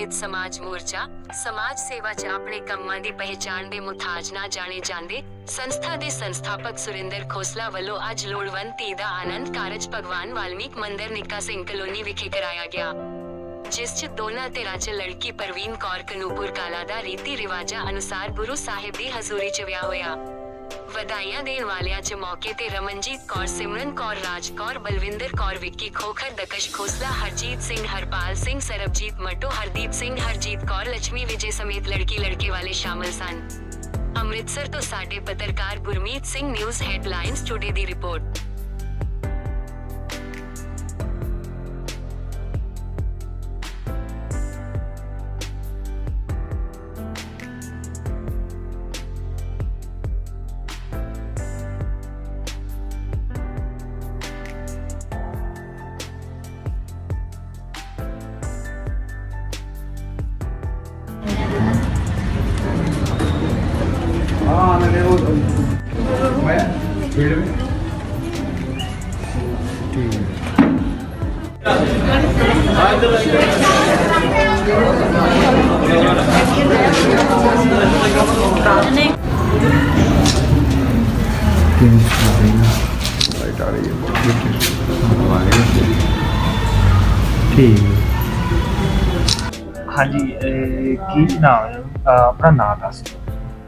ਦਲਿਤ ਸਮਾਜ ਮੋਰਚਾ, ਸਮਾਜ ਸੇਵਾ 'ਚ ਆਪਣੇ ਕੰਮਾਂ ਦੀ ਪਹਿਚਾਣ ਦੇ ਮੁਤਾਜ ਨਾ ਜਾਣੇ ਜਾਂਦੇ, ਸੰਸਥਾ ਦੇ ਸੰਸਥਾਪਕ ਸੁਰਿੰਦਰ ਖੋਸਲਾ ਵੱਲੋਂ ਅੱਜ ਲੋੜਵੰਦ ਧੀ ਦਾ ਆਨੰਦ ਕਾਰਜ ਭਗਵਾਨ ਵਾਲਮੀਕ ਮੰਦਿਰ ਨਿੱਕਾ ਸਿੰਘ ਕਲੋਨੀ ਵਿਖੇ ਕਰਾਇਆ ਗਿਆ, ਜਿਸ 'ਚ ਦੋਨਾਂ ਧਿਰਾਂ 'ਚ ਲੜਕੀ ਪ੍ਰਵੀਨ ਕੌਰ ਕਨੂਪੁਰ ਕਾਲਾ ਦਾ ਰੀਤੀ ਰਿਵਾਜਾਂ ਅਨੁਸਾਰ ਗੁਰੂ ਸਾਹਿਬ ਦੀ ਹਜ਼ੂਰੀ 'ਚ ਵਿਆਹ ਹੋਇਆ। ਵਧਾਈਆਂ ਦੇਣ ਵਾਲਿਆਂ 'ਚ ਮੌਕੇ ਤੇ ਰਮਨਜੀਤ ਕੌਰ, ਸਿਮਰਨ ਕੌਰ, ਰਾਜ ਕੌਰ, ਬਲਵਿੰਦਰ ਕੌਰ, ਵਿੱਕੀ ਖੋਖਰ, ਦਕਸ਼ ਖੋਸਲਾ, ਹਰਜੀਤ ਸਿੰਘ, ਹਰਪਾਲ ਸਿੰਘ, ਸਰਬਜੀਤ ਮਟੋ, ਹਰਦੀਪ ਸਿੰਘ, ਹਰਜੀਤ ਕੌਰ ਲక్ష్ਮੀ ਵਿਜੇ ਸਮੇਤ ਲੜਕੀ ਲੜਕੇ ਵਾਲੇ ਸ਼ਾਮਲ ਸਨ। ਅੰਮ੍ਰਿਤਸਰ ਤੋਂ ਸਾਡੇ ਪੱਤਰਕਾਰ Gurmeet Singh, news headlines today ਦੀ ਰਿਪੋਰਟ। फील्ड में लाइट आ रही है ਠੀਕ ਹਾਂਜੀ ਇਹ ਕੀ ਨਾਮ ਹੈ ਅਹ ਆਪਣਾ ਨਾਮ ਦੱਸ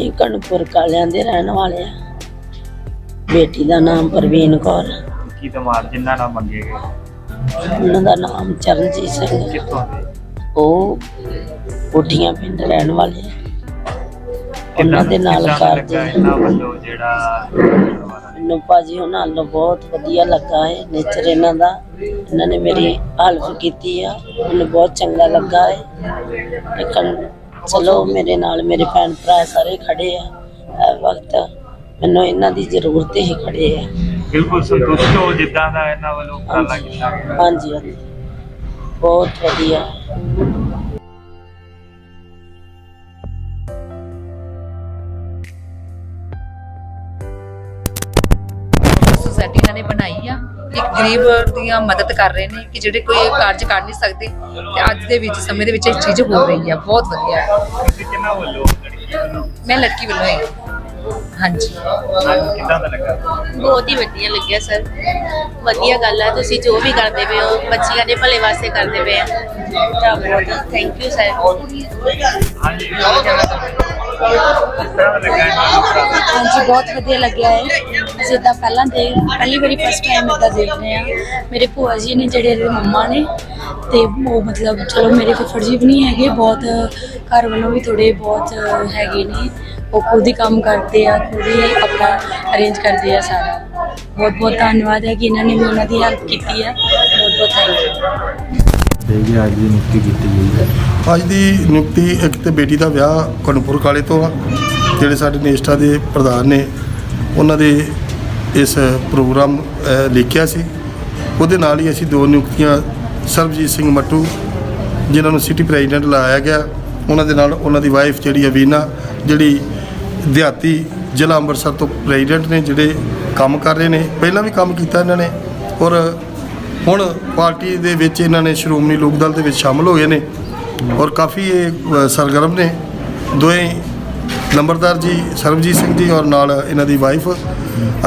ਇਹ ਕਣਪੁਰ ਕਾਲਿਆਂ ਦੇ ਰਹਿਣ ਵਾਲੇ ਆ। ਬੇਟੀ ਦਾ ਨਾਮ ਪ੍ਰਵੀਨ ਕੌਰ। ਕੀ ਦਮਾਦ ਜਿੰਨਾ ਨਾਮ ਮੰਗੇ ਗਏ? ਉਹਨਾਂ ਦਾ ਨਾਮ ਚਰਨਜੀਤ ਸਿੰਘ। ਕਿੱਥੋਂ ਦੇ? ਉਹ ਕੋਠੀਆਂ ਪਿੰਡ ਰਹਿਣ ਵਾਲੇ ਆ। ਉਹਨਾਂ ਦੇ ਨਾਲ ਕਰਦੇ ਲੱਗਾ ਇਹਨਾਂ ਵੱਲੋਂ ਜਿਹੜਾ ਮੈਨੂੰ ਭਾਜੀ ਉਹਨਾਂ ਨੂੰ ਬਹੁਤ ਵਧੀਆ ਲੱਗਾ ਹੈ। ਨੇਚਰ ਇਹਨਾਂ ਦਾ। ਇਹਨਾਂ ਨੇ ਮੇਰੀ ਹੈਲਪ ਕੀਤੀ ਆ। ਮੈਨੂੰ ਬਹੁਤ ਚੰਗਾ ਲੱਗਾ ਹੈ। ਲੇਕਿਨ ਚਲੋ ਮੇਰੇ ਨਾਲ ਮੇਰੇ ਭੈਣ ਭਰਾ ਸਾਰੇ ਖੜੇ ਆ। ਇਸ ਵਕਤ ਮੈਨੂੰ ਇਹਨਾਂ ਦੀ ਜ਼ਰੂਰਤ ਹੀ ਖੜੇ ਆ। ਬਿਲਕੁਲ ਸੰਤੁਸ਼ਟ ਹੋ ਜਿੱਦਾਂ ਦਾ ਇਹਨਾਂ ਵੱਲੋਂ ਉਪਰਾਲਾ ਕੀਤਾ ਗਿਆ। ਹਾਂਜੀ ਹਾਂਜੀ। ਬਹੁਤ ਵਧੀਆ। ਸੁਸਾਇਟੀ ਇਹਨਾਂ ਨੇ ਬਣਾਈ ਆ। ਇੱਕ ਗਰੀਬ ਦੀਆਂ ਮਦਦ ਕਰ ਰਹੇ ਨੇ ਕਿ ਜਿਹੜੇ ਕੋਈ ਕਾਰਜ ਕਰ ਨਹੀਂ ਸਕਦੇ ਤੇ ਅੱਜ ਦੇ ਵਿੱਚ ਸਮੇਂ ਦੇ ਵਿੱਚ ਇਹ ਚੀਜ਼ ਹੋ ਰਹੀ ਆ ਬਹੁਤ ਵਧੀਆ ਹੈ। ਤੁਸੀਂ ਕਿੰਨਾ ਵੱਲੋਂ ਲੜਕੀ ਨੂੰ ਮੈਂ ਲੜਕੀ ਵੱਲੋਂ ਹੀ। ਹਾਂਜੀ। ਅੱਜ ਕਿੱਦਾਂ ਦਾ ਲੱਗਾ? ਬਹੁਤ ਹੀ ਵਧੀਆ ਲੱਗਿਆ ਸਰ। ਵਧੀਆ ਗੱਲ ਹੈ ਤੁਸੀਂ ਜੋ ਵੀ ਕਰਦੇ ਪਏ ਹੋ ਬੱਚੀਆਂ ਦੇ ਭਲੇ ਵਾਸਤੇ ਕਰਦੇ ਪਏ ਆ। ਤਾਂ ਬਹੁਤ ਥੈਂਕ ਯੂ ਸਰ ਹਾਂਜੀ ਹਾਂਜੀ, ਬਹੁਤ ਵਧੀਆ ਲੱਗਿਆ ਹੈ ਅਸੀਂ ਪਹਿਲਾਂ ਦੇ ਪਹਿਲੀ ਵਾਰੀ ਫਸਟ ਟਾਈਮ ਇਦਾਂ ਦੇਖ ਰਹੇ ਆ ਮੇਰੇ ਭੂਆ ਜੀ ਨੇ ਜਿਹੜੇ ਇਹਦੇ ਮੰਮਾ ਨੇ, ਤੇ ਉਹ ਮਤਲਬ ਚਲੋ ਮੇਰੇ ਫੁੱਫੜ ਜੀ ਵੀ ਨਹੀਂ ਹੈਗੇ, ਬਹੁਤ ਘਰ ਵੱਲੋਂ ਵੀ ਥੋੜੇ ਬਹੁਤ ਹੈਗੇ ਨੇ। ਉਹ ਖੁਦ ਹੀ ਕੰਮ ਕਰਦੇ ਆ, ਖੁਦ ਹੀ ਆਪਣਾ ਅਰੇਂਜ ਕਰਦੇ ਆ ਸਾਰਾ। ਬਹੁਤ ਬਹੁਤ ਧੰਨਵਾਦ ਹੈ ਕਿ ਇਹਨਾਂ ਨੇ ਵੀ ਉਹਨਾਂ ਦੀ ਹੈਲਪ ਕੀਤੀ ਹੈ। ਬਹੁਤ ਬਹੁਤ ਥੈਂਕ ਯੂ ਅੱਜ ਦੀ ਅੱਜ ਦੀ ਨਿਯੁਕਤੀ ਇੱਕ ਤੇ ਬੇਟੀ ਦਾ ਵਿਆਹ ਕਣਪੁਰ ਕਾਲੇ ਤੋਂ ਆ, ਜਿਹੜੇ ਸਾਡੇ ਨੇਸ਼ਟਾ ਦੇ ਪ੍ਰਧਾਨ ਨੇ, ਉਹਨਾਂ ਦੇ ਇਸ ਪ੍ਰੋਗਰਾਮ ਲਿਖਿਆ ਸੀ। ਉਹਦੇ ਨਾਲ ਹੀ ਅਸੀਂ ਦੋ ਨਿਯੁਕਤੀਆਂ, ਸਰਬਜੀਤ ਸਿੰਘ ਮੱਟੂ, ਜਿਨ੍ਹਾਂ ਨੂੰ ਸਿਟੀ ਪ੍ਰੈਜ਼ੀਡੈਂਟ ਲਾਇਆ ਗਿਆ, ਉਹਨਾਂ ਦੇ ਨਾਲ ਉਹਨਾਂ ਦੀ ਵਾਈਫ ਜਿਹੜੀ ਅਵੀਨਾ ਜਿਹੜੀ ਦਿਹਾਤੀ ਜ਼ਿਲ੍ਹਾ ਅੰਮ੍ਰਿਤਸਰ ਤੋਂ ਪ੍ਰੈਜ਼ੀਡੈਂਟ ਨੇ, ਜਿਹੜੇ ਕੰਮ ਕਰ ਰਹੇ ਨੇ। ਪਹਿਲਾਂ ਵੀ ਕੰਮ ਕੀਤਾ ਇਹਨਾਂ ਨੇ, ਔਰ ਹੁਣ ਪਾਰਟੀ ਦੇ ਵਿੱਚ ਇਹਨਾਂ ਨੇ ਸ਼੍ਰੋਮਣੀ ਲੋਕ ਦਲ ਦੇ ਵਿੱਚ ਸ਼ਾਮਲ ਹੋ ਗਏ ਨੇ। ਔਰ ਕਾਫੀ ਇਹ ਸਰਗਰਮ ਨੇ। ਦੋਵੇਂ ਨੰਬਰਦਾਰ ਜੀ ਸਰਬਜੀਤ ਸਿੰਘ ਜੀ ਔਰ ਨਾਲ ਇਹਨਾਂ ਦੀ ਵਾਈਫ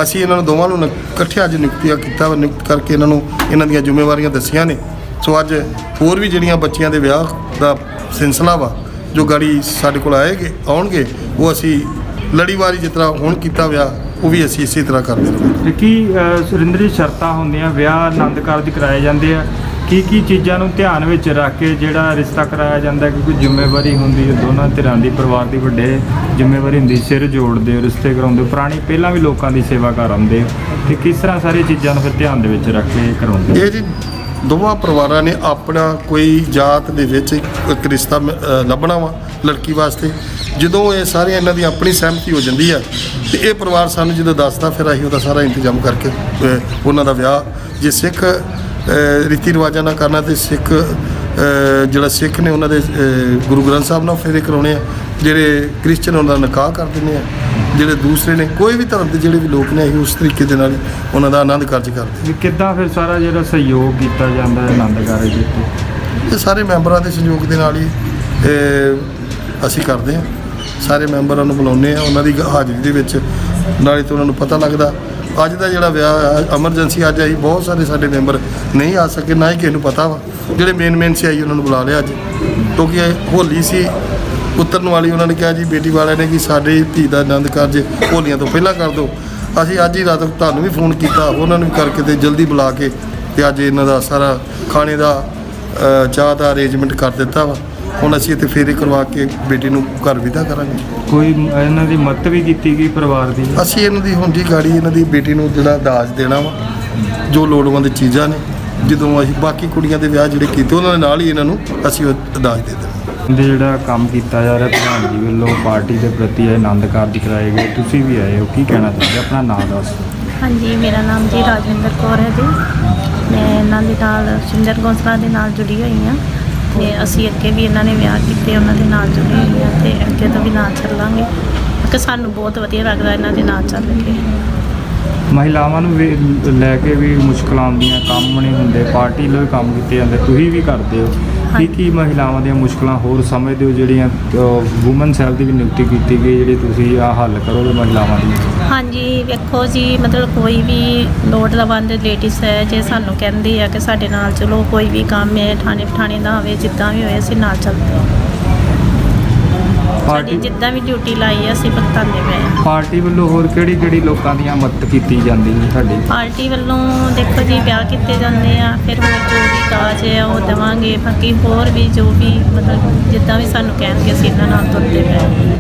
ਅਸੀਂ ਇਹਨਾਂ ਨੂੰ ਦੋਵਾਂ ਨੂੰ ਇਕੱਠੇ ਅੱਜ ਨਿਯੁਕਤੀਆਂ ਕੀਤਾ ਵਾ, ਨਿਯੁਕਤ ਕਰਕੇ ਇਹਨਾਂ ਨੂੰ ਇਹਨਾਂ ਦੀਆਂ ਜ਼ਿੰਮੇਵਾਰੀਆਂ ਦੱਸੀਆਂ ਨੇ। ਸੋ ਅੱਜ ਹੋਰ ਵੀ ਜਿਹੜੀਆਂ ਬੱਚੀਆਂ ਦੇ ਵਿਆਹ ਦਾ ਸਿਲਸਿਲਾ ਵਾ, ਜੋ ਗਾੜੀ ਸਾਡੇ ਕੋਲ ਆਏਗੇ, ਆਉਣਗੇ, ਉਹ ਅਸੀਂ ਲੜੀਵਾਰੀ ਜਿਸ ਤਰ੍ਹਾਂ ਹੁਣ ਕੀਤਾ ਵਿਆਹ ਉਹ ਵੀ ਅਸੀਂ ਇਸੇ ਤਰ੍ਹਾਂ ਕਰਦੇ ਰਹਾਂਗੇ। ਤੇ ਸੁਰਿੰਦਰ ਜੀ ਸ਼ਰਤਾਂ ਹੁੰਦੀਆਂ, ਵਿਆਹ ਆਨੰਦ ਕਾਰਜ ਕਰਾਏ ਜਾਂਦੇ ਆ। ਕੀ ਕੀ ਚੀਜ਼ਾਂ ਨੂੰ ਧਿਆਨ ਵਿੱਚ ਰੱਖ ਕੇ ਜਿਹੜਾ ਰਿਸ਼ਤਾ ਕਰਾਇਆ ਜਾਂਦਾ ਕਿਉਂਕਿ ਜ਼ਿੰਮੇਵਾਰੀ ਹੁੰਦੀ ਹੈ ਦੋਨਾਂ ਧਿਰਾਂ ਦੀ ਪਰਿਵਾਰ ਦੀ ਵੱਡੇ ਜ਼ਿੰਮੇਵਾਰੀ ਹੁੰਦੀ ਸਿਰ ਜੋੜਦੇ ਹੋ ਰਿਸ਼ਤੇ ਕਰਾਉਂਦੇ ਹੋ। ਪੁਰਾਣੀ ਪਹਿਲਾਂ ਵੀ ਲੋਕਾਂ ਦੀ ਸੇਵਾ ਕਰ ਆਉਂਦੇ ਹੋ ਤੇ ਕਿਸ ਤਰ੍ਹਾਂ ਸਾਰੀਆਂ ਚੀਜ਼ਾਂ ਨੂੰ ਫਿਰ ਧਿਆਨ ਦੇ ਵਿੱਚ ਰੱਖ ਕੇ ਕਰਾਉਂਦੇ ਹੋ? ਇਹ ਜੀ ਦੋਵਾਂ ਪਰਿਵਾਰਾਂ ਨੇ ਆਪਣਾ ਕੋਈ ਜਾਤ ਦੇ ਵਿੱਚ ਇੱਕ ਰਿਸ਼ਤਾ ਮ- ਅ, ਲੱਭਣਾ ਵਾ ਲੜਕੀ ਵਾਸਤੇ ਜਦੋਂ ਇਹ ਸਾਰੇ ਇਹਨਾਂ ਦੀ ਆਪਣੀ ਸਹਿਮਤੀ ਹੋ ਜਾਂਦੀ ਆ ਤੇ ਇਹ ਪਰਿਵਾਰ ਸਾਨੂੰ ਜਦੋਂ ਦੱਸਦਾ ਫਿਰ ਅਸੀਂ ਉਹਦਾ ਸਾਰਾ ਇੰਤਜ਼ਾਮ ਕਰਕੇ ਅ, ਉਹਨਾਂ ਦਾ ਵਿਆਹ ਜੇ ਸਿੱਖ ਰੀਤੀ ਰਿਵਾਜਾਂ ਨਾਲ ਕਰਨਾ ਤੇ ਸਿੱਖ ਜਿਹੜਾ ਸਿੱਖ ਨੇ ਉਹਨਾਂ ਦੇ ਗੁਰੂ ਗ੍ਰੰਥ ਸਾਹਿਬ ਨਾਲ ਫੇਰੇ ਕਰਾਉਣੇ ਆ ਜਿਹੜੇ ਕ੍ਰਿਸਚਨ ਉਹਨਾਂ ਦਾ ਨਿਕਾਹ ਕਰ ਦਿੰਦੇ ਆ ਜਿਹੜੇ ਦੂਸਰੇ ਨੇ ਕੋਈ ਵੀ ਧਰਮ ਦੇ ਜਿਹੜੇ ਵੀ ਲੋਕ ਨੇ ਅਸੀਂ ਉਸ ਤਰੀਕੇ ਦੇ ਨਾਲ ਉਹਨਾਂ ਦਾ ਆਨੰਦ ਕਾਰਜ ਕਰਦੇ ਵੀ ਕਿੱਦਾਂ ਫਿਰ ਸਾਰਾ ਜਿਹੜਾ ਸਹਿਯੋਗ ਕੀਤਾ ਜਾਂਦਾ ਹੈ ਆਨੰਦ ਕਾਰਜ ਵਿੱਚ ਇਹ ਸਾਰੇ ਮੈਂਬਰਾਂ ਦੇ ਸਹਿਯੋਗ ਦੇ ਨਾਲ ਹੀ ਅਸੀਂ ਕਰਦੇ ਹਾਂ। ਸਾਰੇ ਮੈਂਬਰਾਂ ਨੂੰ ਬੁਲਾਉਂਦੇ ਆ ਉਹਨਾਂ ਦੀ ਹਾਜ਼ਰੀ ਦੇ ਵਿੱਚ ਨਾਲੇ ਤੋਂ ਉਹਨਾਂ ਨੂੰ ਪਤਾ ਲੱਗਦਾ ਅੱਜ ਦਾ ਜਿਹੜਾ ਵਿਆਹ ਐਮਰਜੈਂਸੀ ਅੱਜ ਆਈ, ਬਹੁਤ ਸਾਰੇ ਸਾਡੇ ਮੈਂਬਰ ਨਹੀਂ ਆ ਸਕੇ, ਨਾ ਹੀ ਕਿਸੇ ਨੂੰ ਪਤਾ ਵਾ। ਜਿਹੜੇ ਮੇਨ ਮੇਨ ਸੀ ਆਈ, ਉਹਨਾਂ ਨੂੰ ਬੁਲਾ ਲਿਆ ਅੱਜ। ਕਿਉਂਕਿ ਇਹ ਹੋਲੀ ਸੀ ਉਤਰਨ ਵਾਲੀ ਉਹਨਾਂ ਨੇ ਕਿਹਾ ਜੀ, ਬੇਟੀ ਵਾਲਿਆਂ ਨੇ ਕਿ ਸਾਡੇ ਧੀ ਦਾ ਆਨੰਦ ਕਾਰਜ ਹੋਲੀਆਂ ਤੋਂ ਪਹਿਲਾਂ ਕਰ ਦਿਓ। ਅਸੀਂ ਅੱਜ ਹੀ ਰਾਤ ਤੁਹਾਨੂੰ ਵੀ ਫੋਨ ਕੀਤਾ, ਉਹਨਾਂ ਨੂੰ ਵੀ ਕਰਕੇ ਤੇ ਜਲਦੀ ਬੁਲਾ ਕੇ ਤੇ ਅੱਜ ਇਹਨਾਂ ਦਾ ਸਾਰਾ ਖਾਣੇ ਦਾ ਚਾਹ ਦਾ ਅਰੇਂਜਮੈਂਟ ਕਰ ਦਿੱਤਾ ਵਾ। ਹੁਣ ਅਸੀਂ ਇੱਥੇ ਫੇਰੇ ਕਰਵਾ ਕੇ ਬੇਟੀ ਨੂੰ ਘਰ ਵਿਦਾ ਕਰਾਂਗੇ। ਕੋਈ ਇਹਨਾਂ ਦੀ ਮਦਦ ਵੀ ਕੀਤੀ ਗਈ ਪਰਿਵਾਰ ਦੀ? ਅਸੀਂ ਇਹਨਾਂ ਦੀ ਹੁਣ ਜੀ ਗਾੜੀ ਇਹਨਾਂ ਦੀ ਬੇਟੀ ਨੂੰ ਜਿਹੜਾ ਦਾਜ ਦੇਣਾ ਵਾ ਜੋ ਲੋੜਵੰਦ ਚੀਜ਼ਾਂ ਨੇ ਜਦੋਂ ਅਸੀਂ ਬਾਕੀ ਕੁੜੀਆਂ ਦੇ ਵਿਆਹ ਜਿਹੜੇ ਕੀਤੇ ਉਹਨਾਂ ਦੇ ਨਾਲ ਹੀ ਇਹਨਾਂ ਨੂੰ ਅਸੀਂ ਉਹ ਦਾਜ ਦੇ ਦੇਣਾ। ਦੇ ਜਿਹੜਾ ਕੰਮ ਕੀਤਾ ਜਾ ਰਿਹਾ ਪ੍ਰਧਾਨ ਜੀ ਵੱਲੋਂ ਪਾਰਟੀ ਦੇ ਪ੍ਰਤੀ ਇਹ ਆਨੰਦ ਕਾਰਜ ਕਰਾਏ ਗਏ। ਤੁਸੀਂ ਵੀ ਆਏ ਹੋ ਕੀ ਕਹਿਣਾ ਚਾਹੁੰਦੇ ਆਪਣਾ ਨਾਮ ਦੱਸ ਹਾਂਜੀ ਮੇਰਾ ਨਾਮ ਜੀ ਰਾਜਵਿੰਦਰ ਕੌਰ ਹੈ ਜੀ। ਮੈਂ ਇਹਨਾਂ ਦੇ ਨਾਲ ਸਿੰਦਰ ਗੋਸਲਾ ਦੇ ਨਾਲ ਜੁੜੀ ਹੋਈ ਹਾਂ। ਤੇ ਅਸੀਂ ਅੱਗੇ ਵੀ ਇਹਨਾਂ ਨੇ ਵਿਆਹ ਕੀਤੇ, ਉਹਨਾਂ ਦੇ ਨਾਲ ਜੁੜੀ ਹੋਈ ਹਾਂ ਤੇ ਅੱਗੇ ਤੋਂ ਵੀ ਨਾਲ ਚੱਲਾਂਗੇ। ਕਿ ਸਾਨੂੰ ਬਹੁਤ ਵਧੀਆ ਲੱਗਦਾ ਇਹਨਾਂ ਦੇ ਨਾਲ ਚੱਲ ਕੇ। ਮਹਿਲਾਵਾਂ ਨੂੰ ਵੀ ਲੈ ਕੇ ਵੀ ਮੁਸ਼ਕਲਾਂ ਆਉਂਦੀਆਂ, ਕੰਮ ਨਹੀਂ ਹੁੰਦੇ, ਪਾਰਟੀ ਲਈ ਕੰਮ ਕੀਤੇ ਜਾਂਦੇ, ਤੁਸੀਂ ਵੀ ਕਰਦੇ ਹੋ। ਕੀ ਕੀ ਮਹਿਲਾਵਾਂ ਦੀਆਂ ਮੁਸ਼ਕਲਾਂ ਹੋਰ ਸਮਝਦੇ ਹੋ ਜਿਹੜੀਆਂ ਔਮਨ ਸੈਲ ਦੀ ਵੀ ਨਿਯੁਕਤੀ ਕੀਤੀ ਗਈ, ਜਿਹੜੀ ਤੁਸੀਂ ਆ ਹੱਲ ਕਰੋਗੇ ਮਹਿਲਾਵਾਂ ਦੀ? ਹਾਂਜੀ, ਵੇਖੋ ਜੀ, ਮਤਲਬ ਕੋਈ ਵੀ ਲੋੜਵੰਦ ਲੇਡੀਜ਼ ਹੈ, ਜੇ ਸਾਨੂੰ ਕਹਿੰਦੀ ਆ ਕਿ ਸਾਡੇ ਨਾਲ ਚਲੋ, ਕੋਈ ਵੀ ਕੰਮ ਹੈ ਠਾਣੇ ਠਾਣੇ ਦਾ ਹੋਵੇ ਜਿੱਦਾਂ ਵੀ ਹੋਵੇ ਅਸੀਂ ਨਾਲ ਚੱਲਦੇ ਹਾਂ। ਸਾਡੀ ਪਾਰਟੀ ਜਿੱਦਾਂ ਵੀ ਡਿਊਟੀ ਲਾਈ ਹੈ ਅਸੀਂ ਭੁਗਤਾਉਂਦੇ ਪਏ ਹਾਂ ਪਾਰਟੀ ਵੱਲੋਂ ਹੋਰ ਕਿਹੜੀ ਕਿਹੜੀ ਲੋਕਾਂ ਦੀਆਂ ਮਦਦ ਕੀਤੀ ਜਾਂਦੀ ਹੈ ਤੁਹਾਡੀ? ਪਾਰਟੀ ਵੱਲੋਂ ਦੇਖੋ ਜੀ ਵਿਆਹ ਕੀਤੇ ਜਾਂਦੇ ਆ ਫਿਰ ਹੋਰ ਜੋ ਵੀ ਕਾਜ ਹੈ ਉਹ ਦੇਵਾਂਗੇ। ਬਾਕੀ ਹੋਰ ਵੀ ਜੋ ਵੀ ਮਤਲਬ ਜਿੱਦਾਂ ਵੀ ਸਾਨੂੰ ਕਹਿਣਗੇ ਅਸੀਂ ਇਹਨਾਂ ਨਾਲ ਤੁਰਦੇ ਪਏ